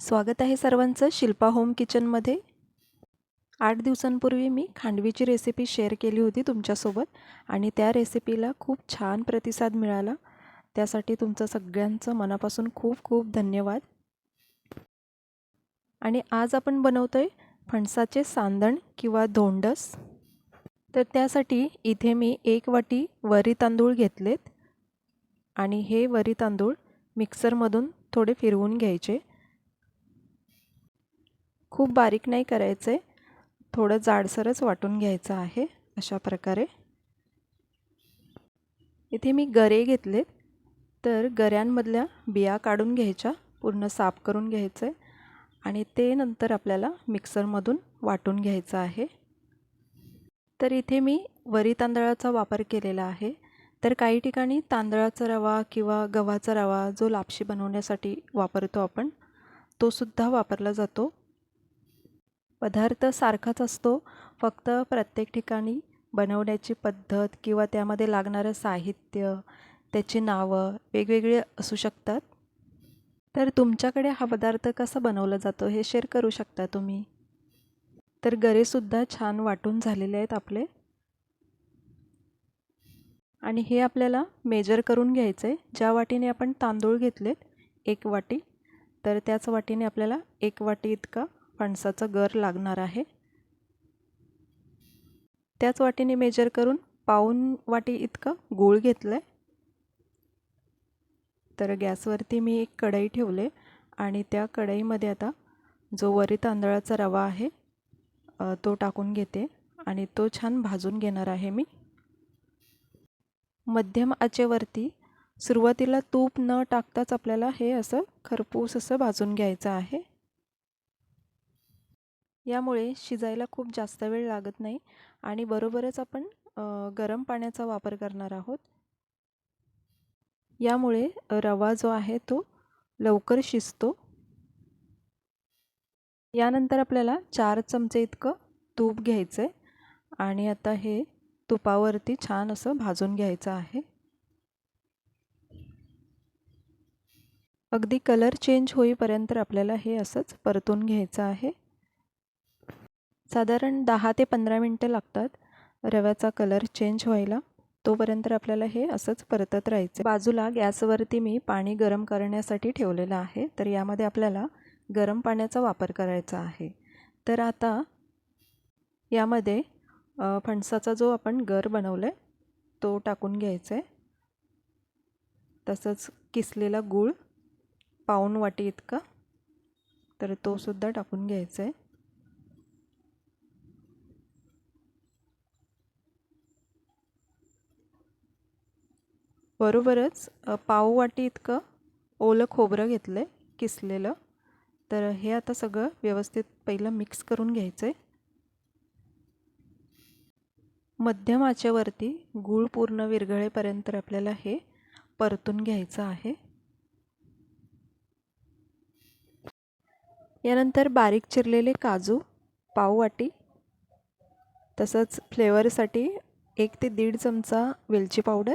स्वागत आहे सर्वांचं शिल्पा होम किचनमध्ये. आठ दिवसांपूर्वी मी खांडवीची रेसिपी शेअर केली होती तुमच्यासोबत आणि त्या रेसिपीला खूप छान प्रतिसाद मिळाला. त्यासाठी तुमचं सगळ्यांचं मनापासून खूप खूप धन्यवाद. आणि आज आपण बनवतो आहे फणसाचे सांदण किंवा धोंडस. तर त्यासाठी इथे मी एक वाटी वरी तांदूळ घेतलेत आणि हे वरी तांदूळ मिक्सरमधून थोडे फिरवून घ्यायचे. खूप बारीक नाही करायचं. आहे थोडं जाडसरच वाटून घ्यायचं आहे अशा प्रकारे. इथे मी गरे घेतलेत. तर गऱ्यांमधल्या बिया काढून घ्यायच्या पूर्ण साफ करून घ्यायचं आहे आणि ते नंतर आपल्याला मिक्सरमधून वाटून घ्यायचं आहे. तर इथे मी वरी तांदळाचा वापर केलेला आहे. तर काही ठिकाणी तांदळाचा रवा किंवा गव्हाचा रवा जो लापशी बनवण्यासाठी वापरतो आपण तो सुद्धा वापरला जातो. पदार्थ सारखाच असतो. फक्त प्रत्येक ठिकाणी बनवण्याची पद्धत किंवा त्यामध्ये लागणारं साहित्य त्याची नावं वेगवेगळी असू शकतात. तर तुमच्याकडे हा पदार्थ कसा बनवला जातो हे शेअर करू शकता तुम्ही? तर गरेसुद्धा छान वाटून झालेले आहेत आपले. आणि हे आपल्याला मेजर करून घ्यायचं आहे ज्या वाटीने आपण तांदूळ घेतलेत एक वाटी तर त्याच वाटीने आपल्याला एक वाटी इतका फणसाचा गर लागणार आहे. त्याच वाटीने मेजर करून पाऊन वाटी इतकं गूळ घेतलं आहे तर गॅसवरती मी एक कढई ठेवले आणि त्या कढईमध्ये आता जो वरी तांदळाचा रवा आहे तो टाकून घेते आणि तो छान भाजून घेणार आहे मी. मध्यम आचेवरती सुरुवातीला तूप न टाकताच आपल्याला हे असं खरपूस असं भाजून घ्यायचं आहे. यामुळे शिजायला खूप जास्त वेळ लागत नाही आणि बरोबरच आपण गरम पाण्याचा वापर करणार आहोत. यामुळे रवा जो आहे तो लवकर शिजतो. यानंतर आपल्याला चार चमचे इतकं तूप घ्यायचं आहे आणि आता हे तुपावरती छान असं भाजून घ्यायचं आहे. अगदी कलर चेंज होईपर्यंत आपल्याला हे असंच परतून घ्यायचं आहे. साधारण दहा ते पंधरा मिनटं लागतात रव्याचा कलर चेंज व्हायला. तोपर्यंत आपल्याला हे असंच परतत राहायचं. बाजूला गॅसवरती मी पाणी गरम करण्यासाठी ठेवलेलं आहे. तर यामध्ये आपल्याला गरम पाण्याचा वापर करायचा आहे. तर आता यामध्ये फणसाचा जो आपण गर बनवला आहे तो टाकून घ्यायचा आहे तसंच किसलेला गूळ पाऊण वाटी इतका. तर तोसुद्धा टाकून घ्यायचा आहे बरोबरच पाव वाटी इतकं ओलं खोबरं घेतलं आहे किसलेलं. तर हे आता सगळं व्यवस्थित पहिलं मिक्स करून घ्यायचं आहे मध्यम आचेवरती गूळ पूर्ण विरघळेपर्यंत आपल्याला हे परतून घ्यायचं आहे. यानंतर बारीक चिरलेले काजू पाव वाटी तसंच फ्लेवरसाठी एक ते दीड चमचा वेलची पावडर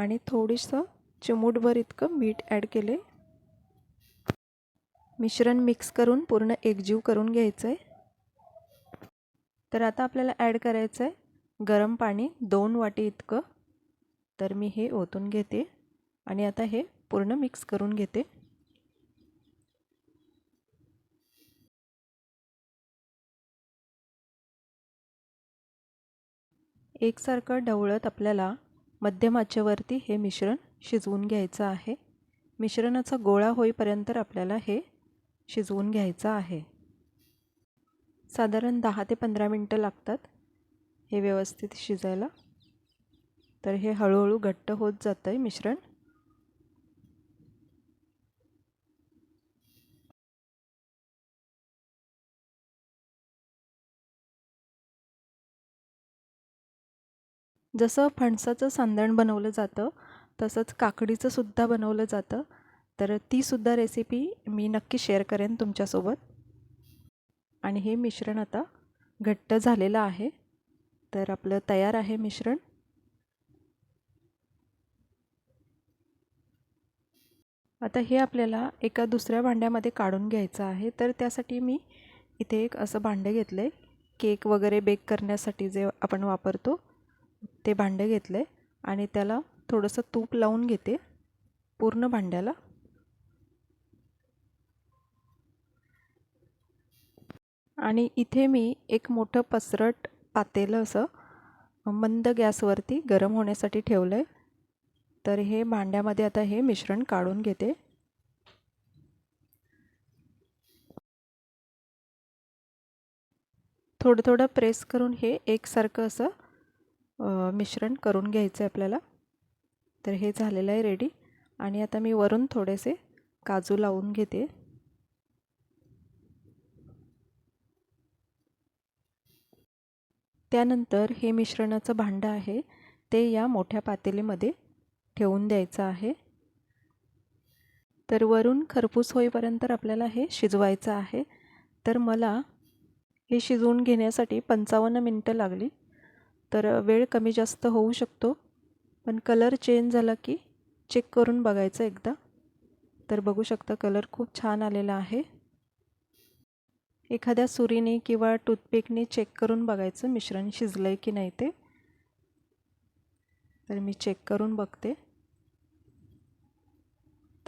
आणि थोडीसं चिमूटभर इतकं मीठ ॲड केले. मिश्रण मिक्स करून पूर्ण एकजीव करून घ्यायचं आहे तर आता आपल्याला ॲड करायचं आहे गरम पाणी दोन वाटी इतकं. तर मी हे ओतून घेते आणि आता हे पूर्ण मिक्स करून घेते. एकसारखं ढवळत आपल्याला मध्यम आचेवरती हे मिश्रण शिजवून घ्यायचं आहे. मिश्रणाचा गोळा होईपर्यंत आपल्याला हे शिजवून घ्यायचं आहे. साधारण दहा ते पंधरा मिनटं लागतात हे व्यवस्थित शिजायला. तर हे हळूहळू घट्ट होत जातं आहे मिश्रण. जसं फणसाचं सांदण बनवलं जातं तसंच काकडीचं सुद्धा बनवलं जातं. तर तीसुद्धा रेसिपी मी नक्की शेअर करेन तुमच्यासोबत. आणि हे मिश्रण आता घट्ट झालेलं आहे. तर आपलं तयार आहे मिश्रण. आता हे आपल्याला एका दुसऱ्या भांड्यामध्ये काढून घ्यायचं आहे. तर त्यासाठी मी इथे एक असं भांडं घेतलं आहे केक वगैरे बेक करण्यासाठी जे आपण वापरतो. ते भांडं घेतलं आहे आणि त्याला थोडंसं तूप लावून घेते पूर्ण भांड्याला. आणि इथे मी एक मोठं पसरट पातेलं असं मंद गॅसवरती गरम होण्यासाठी ठेवलं आहे तर हे भांड्यामध्ये आता हे मिश्रण काढून घेते. थोडं थोडं प्रेस करून हे एकसारखं असं मिश्रण करून घ्यायचं आहे आपल्याला. तर हे झालेलं आहे रेडी आणि आता मी वरून थोडेसे काजू लावून घेते. त्यानंतर हे मिश्रणाचं भांडं आहे ते या मोठ्या पातेलीमध्ये ठेवून द्यायचं आहे. तर वरून खरपूस होईपर्यंत आपल्याला हे शिजवायचं आहे. तर मला हे शिजवून घेण्यासाठी पंचावन्न मिनटं लागली. तर वेळ कमी जास्त होऊ शकतो. पण कलर चेंज झाला की चेक करून बघायचं एकदा. तर बघू शकता कलर खूप छान आलेला आहे. एखाद्या सुरीने किंवा टूथपिकने चेक करून बघायचं मिश्रण शिजलं आहे की नाही ते. तर मी चेक करून बघते.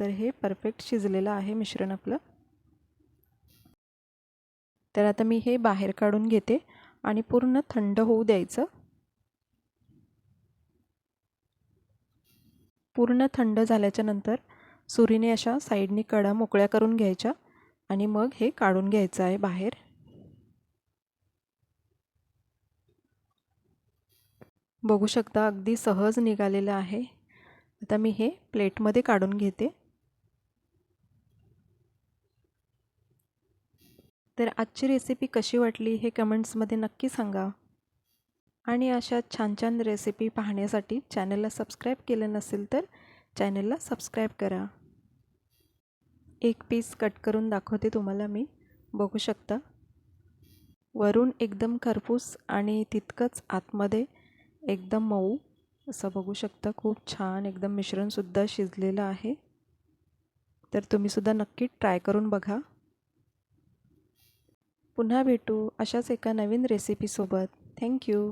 तर हे परफेक्ट शिजलेलं आहे मिश्रण आपलं. तर आता मी हे बाहेर काढून घेते आणि पूर्ण थंड होऊ द्यायचं. पूर्ण थंड झाल्याच्यानंतर सुरीने अशा साईडनी कडा मोकळ्या करून घ्यायच्या आणि मग हे काढून घ्यायचं आहे बाहेर. बघू शकता अगदी सहज निघालेलं आहे. आता मी हे प्लेटमध्ये काढून घेते. तर आजची रेसिपी कशी वाटली हे कमेंट्समध्ये नक्की सांगा. आणि अशा छान छान रेसिपी पाहण्यासाठी चॅनलला सबस्क्राईब केलं नसेल तर चॅनलला सबस्क्राईब करा. एक पीस कट करून दाखवते तुम्हाला मी. बघू शकता. वरून एकदम खरपूस आणि तितकंच आतमध्ये एकदम मऊ असं बघू शकता. खूप छान एकदम मिश्रणसुद्धा शिजलेलं आहे. तर तुम्हीसुद्धा नक्की ट्राय करून बघा. पुन्हा भेटू अशाच एका नवीन रेसिपीसोबत थँक्यू